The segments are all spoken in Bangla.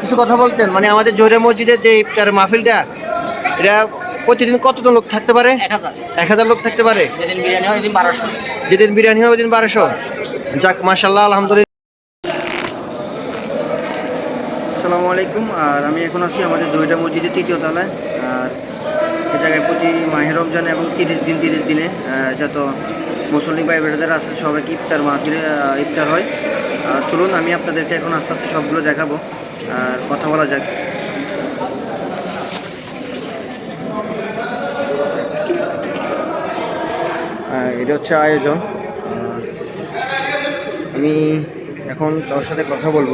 কিছু কথা বলতেন। মানে আমাদের জোহরা মসজিদের যে ইফতার মাহফিলটা এটা প্রতিদিন কতজন লোক থাকতে পারে? এক হাজার। লোক থাকতে পারে? যেদিন বিরিয়ানি হয় ওইদিন বারোশো। যেদিন বিরিয়ানি হয় ওই দিন বারোশো। যাক মাসাল্লাহ আলহামদুলিল্লাহ। আসসালামু আলাইকুম আর আমি এখন আছি আমাদের জয়টা মসজিদের তৃতীয় তলায়। আর এ জায়গায় প্রতি মাহের রমজান এবং তিরিশ দিন তিরিশ দিনে যত মুসলিম ভাই বেড়াদের আছে সবাইকে ইফতার মাহফিলে ইফতার হয়। চলুন, আমি আপনাদেরকে এখন আস্তে আস্তে সবগুলো দেখাবো। আর কথা বলা যাক। এটা হচ্ছে আয়োজন। আমি এখন তোর সাথে কথা বলব।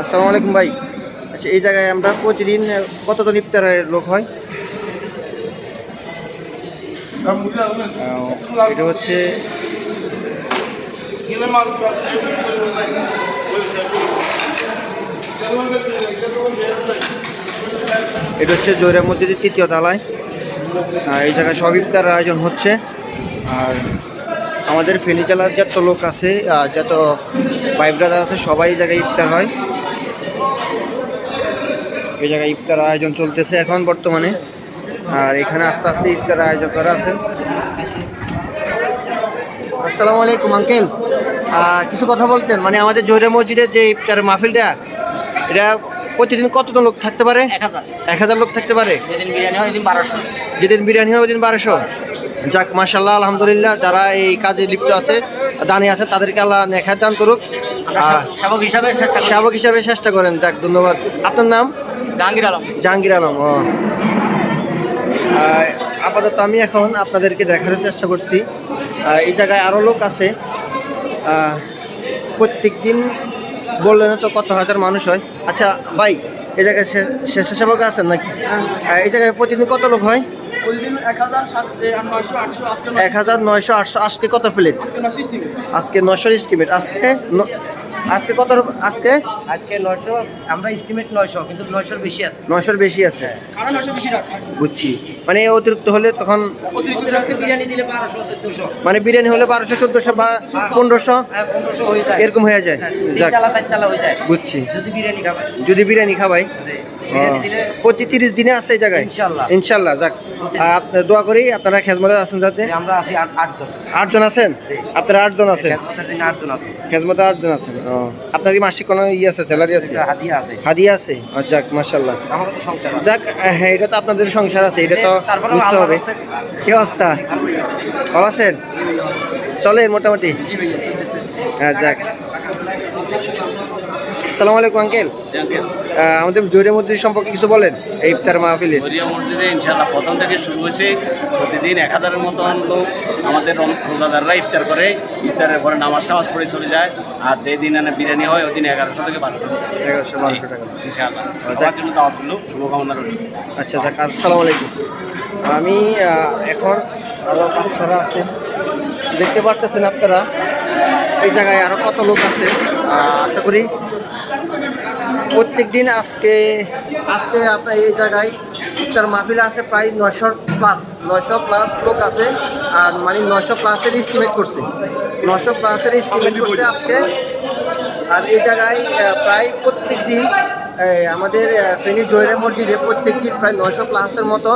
আসসালামু আলাইকুম ভাই। আচ্ছা এই জায়গায় আমরা প্রতিদিন কতজন ইফতারের লোক হয়? এটা হচ্ছে এটা হচ্ছে জয়রা মসজিদের তৃতীয় তালায়। আহ, এই জায়গায় সব ইফতার আয়োজন হচ্ছে। আর আমাদের ফেনী জেলার যত লোক আছে যত ভাই ব্রাদার আছে সবাই এই জায়গায় ইফতার হয়। এই জায়গায় ইফতার আয়োজন চলতেছে এখন বর্তমানে। আর এখানে আস্তে আস্তে ইফতার আয়োজন করা আছে। আসসালামু আলাইকুম আঙ্কেল। কিছু কথা বলতেন? মানে আমাদের জহিরা মসজিদের যে ইফতার মাহফিলটা এটা প্রতিদিন কতজন লোক থাকতে পারে? এক হাজার। লোক থাকতে পারে? যেদিন বিরিয়ানি হয় ওইদিন বারোশো। যেদিন বিরিয়ানি হয় ওই দিন বারোশো? যাক মাসাল্লাহ আলহামদুলিল্লাহ যারা এই কাজে লিপ্ত আছে দানি আছে তাদেরকে আল্লাহ নেখায় দান করুক। সেবক হিসাবে চেষ্টা সেবক হিসাবে চেষ্টা করেন যাক ধন্যবাদ। আপনার নাম? জাহাঙ্গীর আলম। জাহাঙ্গীর আলম ও। আপাতত আমি এখন আপনাদেরকে দেখানোর চেষ্টা করছি। এই জায়গায় আরও লোক আছে। প্রত্যেক দিন বললেন তো কত হাজার মানুষ হয়। আচ্ছা ভাই এই জায়গায় সে- স্বেচ্ছাসেবক আছেন নাকি? এই জায়গায় প্রতিদিন কত লোক হয়? এক হাজার নয়শো আটশো আজকে কত প্লেট আজকে নয়শো স্টিমে আজকে এস্টিমেট আজকে আজকে কত আজকে? আজকে নয়শো আমরা এস্টিমেট নয়শো কিন্তু নয়শোর বেশি আছে। নয়শোর বেশি আছে। কারণ নয়শো বেশি বুঝছি। মানে অতিরিক্ত হলে তখন মানে বিরিয়ানি হলে বারোশো চোদ্দোশো বা পনেরোশো? পনেরোশো হয়ে এরকম হয়ে যায়। হয়ে যায়। বুঝছি। যদি বিরিয়ানি খাবে। খাবাই? প্রতি তিরিশ দিনে আছে এই জায়গায়? ইনশাল্লাহ। যাক। আপনার দোয়া করি আপনারা খেজমতে আছেন যাতে। আমরা আছি আটজন। আটজন আছেন? আপনারা আটজন আছেন? ক্যাশমাতার আটজন আছে। খেজমতে আটজন আছেন আপনার কি মাসিক কোনো ইয়ে আছে স্যালারি আছে? হাতিয়া আছে। হাদিয়া আছে? যাক সংসার যাক হ্যাঁ এটা তো আপনাদের সংসার আছে এটা তো বুঝতে হবে। কি অবস্থা? ভালো আছেন? চলে মোটামুটি। হ্যাঁ যাক। আসসালামু আলাইকুম আঙ্কেল। আমাদের জোরে মসজিদ সম্পর্কে কিছু বলেন এই ইফতার মাহফিলের গরিয়া মসজিদে ইনশাল্লাহ প্রথম থেকে শুরু হয়েছে প্রতিদিন এক হাজারের মতন লোক আমাদের রোজাদাররা ইফতার করে। ইফতারের পরে নামাজ টামাজ পড়ে চলে যায়। আর যেই দিন এনে বিরিয়ানি হয় ওই দিন এগারোশো থেকে বারোশো এগারোশো বারোশো টাকা। জন্য দাওয়াত শুভকামনা রইল। আচ্ছা যাক আসসালামু আলাইকুম। আমি এখন আরও বাচ্চারা আছে। দেখতে পারতেছেন আপনারা এই জায়গায় আরও কত লোক আছে আশা করি প্রত্যেক দিন আজকে আজকে আপনার এই জায়গায় তার মাহফিল আছে প্রায় নয়শো প্লাস নয়শো প্লাস লোক আছে আর মানে নয়শো প্লাসের এস্টিমেট করছে। নয়শো প্লাসের এস্টিমেট করছে আজকে। আর এই জায়গায় প্রায় প্রত্যেক দিন আমাদের ফেনী জয়রা মসজিদে প্রত্যেক দিন প্রায় নয়শো প্লাসের মতো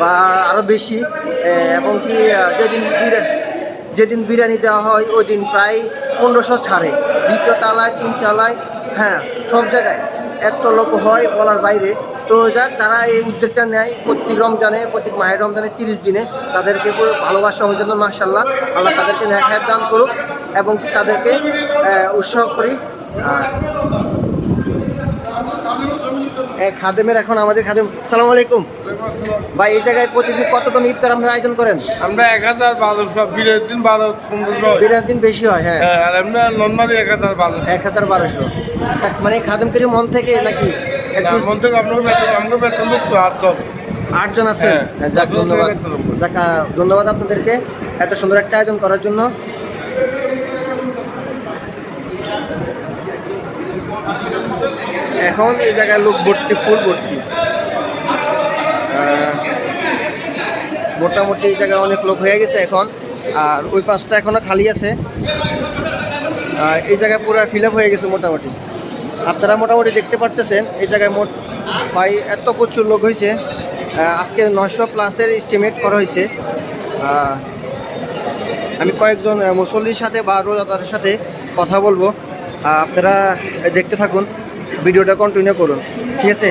বা আরও বেশি এবং কি যেদিন যেদিন বিরিয়ানি দেওয়া হয়, ওই দিন প্রায় পনেরোশো ছাড়ে। দ্বিতীয় তালায়, তিন তালায় হ্যাঁ সব জায়গায়। এত লোক হয় বলার বাইরে। তো যাক তারা এই উদ্যোগটা নেয়, প্রত্যেক রমজানে, প্রত্যেক মায়ের রমজানে তিরিশ দিনে, তাদেরকে ভালোবাসা হয়ে জন্য মার্শাল্লাহ আল্লাহ তাদেরকে ন্যায় দান করুক, এবং কি তাদেরকে উৎসাহ করি। খাদেমের এখন আমাদের খাদেম, সালাম আলাইকুম। ভাই এই জায়গায় প্রতিদিন কতজন ইফতার আমরা আয়োজন করেন? আমরা এক হাজার বারোশো বিরের দিন বারো পনেরোশো বিরাট দিন বেশি হয় হ্যাঁ। হ্যাঁ, আমরা নর্মালি এক হাজার বারোশো। এক হাজার বারোশো। আচ্ছা, মানে খাদেমকারী মন থেকে নাকি এখন থেকে আপনার বেতন আমাকে বেতন মুক্ত সব আটজন আছেন? হ্যাঁ, হ্যাঁ, যাক ধন্যবাদ। যাক ধন্যবাদ আপনাদেরকে এত সুন্দর একটা আয়োজন করার জন্য। এখন এই জায়গায় লোক ভর্তি ফুল ভর্তি। মোটামুটি এই জায়গায় অনেক লোক হয়ে গেছে এখন। আর ওই পাশটা এখনও খালি আছে। এই জায়গায় পুরো ফিল হয়ে গেছে মোটামুটি। আপনারা মোটামুটি দেখতে পারতেছেন, এই জায়গায় মোট ভাই এত প্রচুর লোক হয়েছে। আজকে নশো প্লাসের এস্টিমেট করা হয়েছে। আমি কয়েকজন মুসল্লির সাথে বা রোজাদারের সাথে কথা বলব। আপনারা দেখতে থাকুন, ভিডিওটা কন্টিনিউ করুন। ঠিক আছে?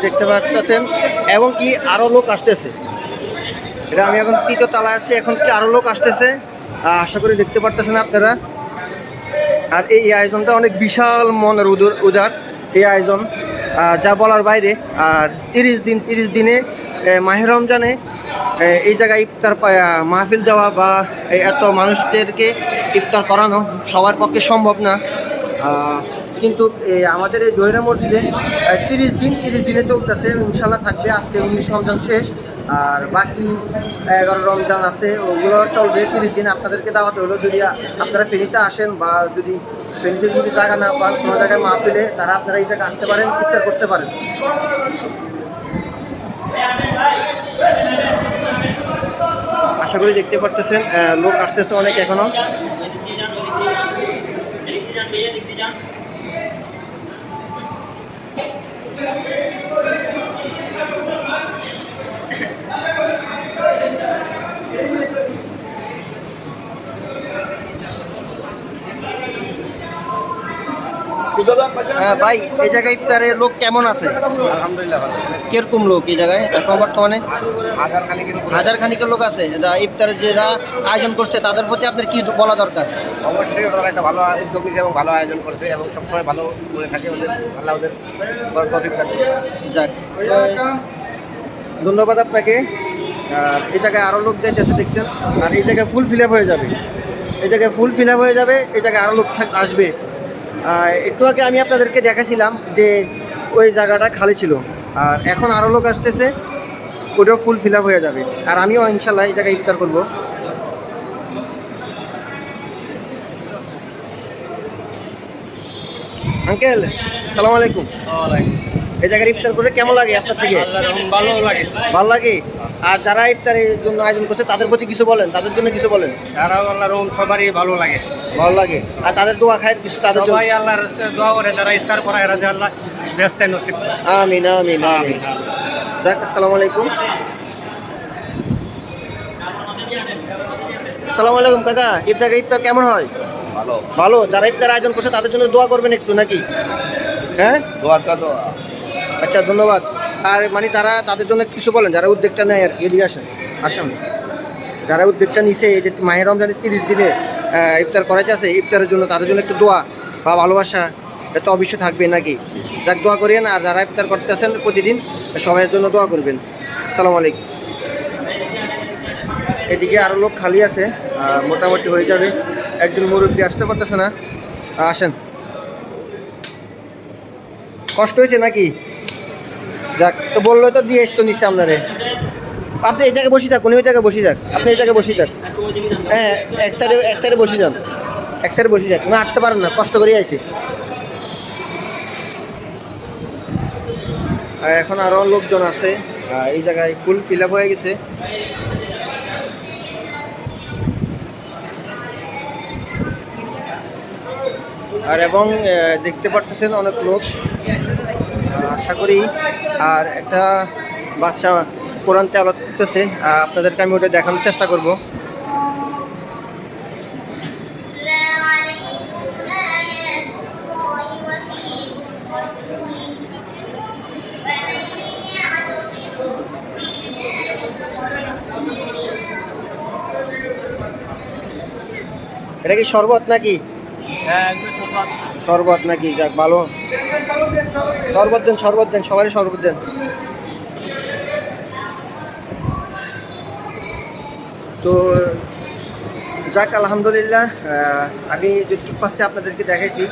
সবাই দেখতে পাচ্ছেন এবং কি আরও লোক আসতেছে। এটা আমি এখন তৃতীয় তালায় আছি এখন কি আরও লোক আসতেছে? আশা করি দেখতে পারতেছেন আপনারা। আর এই আয়োজনটা অনেক বিশাল মনের উদার উদার। এই আয়োজন যা বলার বাইরে আর তিরিশ দিন তিরিশ দিনে আহ, মাহে রমজানে এই জায়গায় ইফতার মাহফিল দেওয়া বা এত মানুষদেরকে ইফতার করানো সবার পক্ষে সম্ভব না। কিন্তু আমাদের এই জহিরা মসজিদে তিরিশ দিন, তিরিশ দিনে চলতেছে ইনশাল্লাহ থাকবে। আজকে উনিশ রমজান শেষ, আর বাকি এগারো রমজান আছে, ওগুলো চলবে তিরিশ দিন। আপনাদেরকে দাওয়াত হলো, যদি আপনারা ফেরিতে আসেন বা যদি ফেরিতে যদি জায়গা না পান, কোনো জায়গায় মাহফিলে, তারা আপনারা এই জায়গায় আসতে পারেন, ইফতার করতে পারেন। আশা করি দেখতে পারতেছেন লোক আসতেছে অনেক এখনও। হ্যাঁ ভাই এই জায়গায় ইফতারের লোক কেমন আছে? আলহামদুলিল্লাহ কীরকম লোক এই জায়গায় এখন বর্তমানে? হাজার খানিক খানিকের লোক আছে। ইফতারের যারা আয়োজন করছে তাদের প্রতি আপনার কি বলা দরকার? অবশ্যই ওরা একটা ভালো উদ্যোগ নিয়েছে এবং ভালো আয়োজন করছে এবং সবসময় ভালো করে থাকে ওদের আল্লাহ ওদের যাক ধন্যবাদ আপনাকে। এই জায়গায় আরও লোক যাইতেছে দেখছেন? আর এই জায়গায় ফুল ফিল হয়ে যাবে। এই জায়গায় ফুল ফিল হয়ে যাবে এই জায়গায় আরও লোক থাক আসবে। একটু আগে আমি আপনাদেরকে দেখাছিলাম যে ওই জায়গাটা খালি ছিল। আর এখন আরও লোক আসতেছে, ওটাও ফুল ফিল আপ হয়ে যাবে। আর আমিও ইনশাল্লাহ এই জায়গায় ইফতার করব। আঙ্কেল আসসালামু আলাইকুম। এই জায়গায় ইফতার করে কেমন লাগে আপনার থেকে? ভালো লাগে। ভালো লাগে? আর যারা ইফতারের জন্য আয়োজন করছে তাদের প্রতি কিছু বলেন? তাদের জন্য কিছু বলেন? যারা আল্লাহর রহম সবারই ভালো লাগে। ভালো লাগে। আর তাদের দোয়া খায় কিছু তাদের জন্য? সবাই আল্লাহর দোয়া করে যারা ইস্তার করা এরা যে আল্লাহ ব্যস্ত নসিব। আমিন আমিন আমিন। যাক আসসালামু আলাইকুম। আসসালামু আলাইকুম কাকা। ইফতার ইফতার কেমন হয়? ভালো। ভালো। যারা ইফতার আয়োজন করছে তাদের জন্য দোয়া করবেন একটু নাকি? হ্যাঁ? দোয়া দোয়া। আচ্ছা ধন্যবাদ। আর মানে তারা তাদের জন্য কিছু বলেন, যারা উদ্যোগটা নেয় আর এদিকে আসেন, আসুন। যারা উদ্যোগটা নিছে, এই যে মাহের রমজানের তিরিশ দিনে ইফতার করাইতে আছে ইফতারের জন্য তাদের জন্য একটু দোয়া বা ভালোবাসা এটা অবশ্যই থাকবে নাকি? যাক, দোয়া করিয়েন আর যারা ইফতার করতেছেন প্রতিদিন সবাইয়ের জন্য দোয়া করবেন। আসসালামু আলাইকুম। এদিকে আরও লোক খালি আছে মোটামুটি হয়ে যাবে। একজন মুরব্বী আসতে পারতেছে না। আসেন। কষ্ট হয়েছে নাকি? যাক, তো বলল তো দিয়ে এসতো নিশ্চয় আপনারে। আপনি এই জায়গায় বসে থাকুন ওই জায়গায় বসে থাক, আপনি এই জায়গায় বসে থাক। হ্যাঁ এক সাইডে এক সাইডে বসে যান, এক সাইডে বসে যাক। না হাঁটতে পারেন না, কষ্ট করে আর এখন আরও লোকজন আছে এই জায়গায় ফুল ফিল হয়ে গেছে। আর এবং দেখতে পারতেছেন অনেক লোক। আশা করি। আর একটা বাচ্চা কোরআন তেলত করতেছে আপনাদেরকে আমি ওটা দেখানোর চেষ্টা করব। এটা কি শরবত নাকি? শরবত নাকি? যাক ভালো। শরবত দেন শরবত দেন, সবারই শরবত দেন। তো যাক, আলহামদুলিল্লাহ আমি যেটুকু পাচ্ছি আপনাদেরকে দেখাইছি।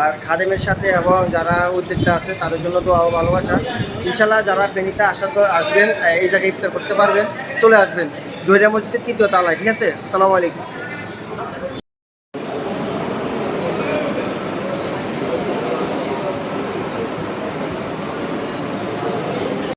আর খাদেমের সাথে এবং যারা উদ্যোক্তা আছে, তাদের জন্য তো আরও ভালোবাসা। ইনশাল্লাহ যারা ফেনীতে আসা তো আসবেন এই জায়গায় ইফতার করতে পারবেন, চলে আসবেন। জহিরা মসজিদের তৃতীয় তালায়, ঠিক আছে? আসসালামু আলাইকুম।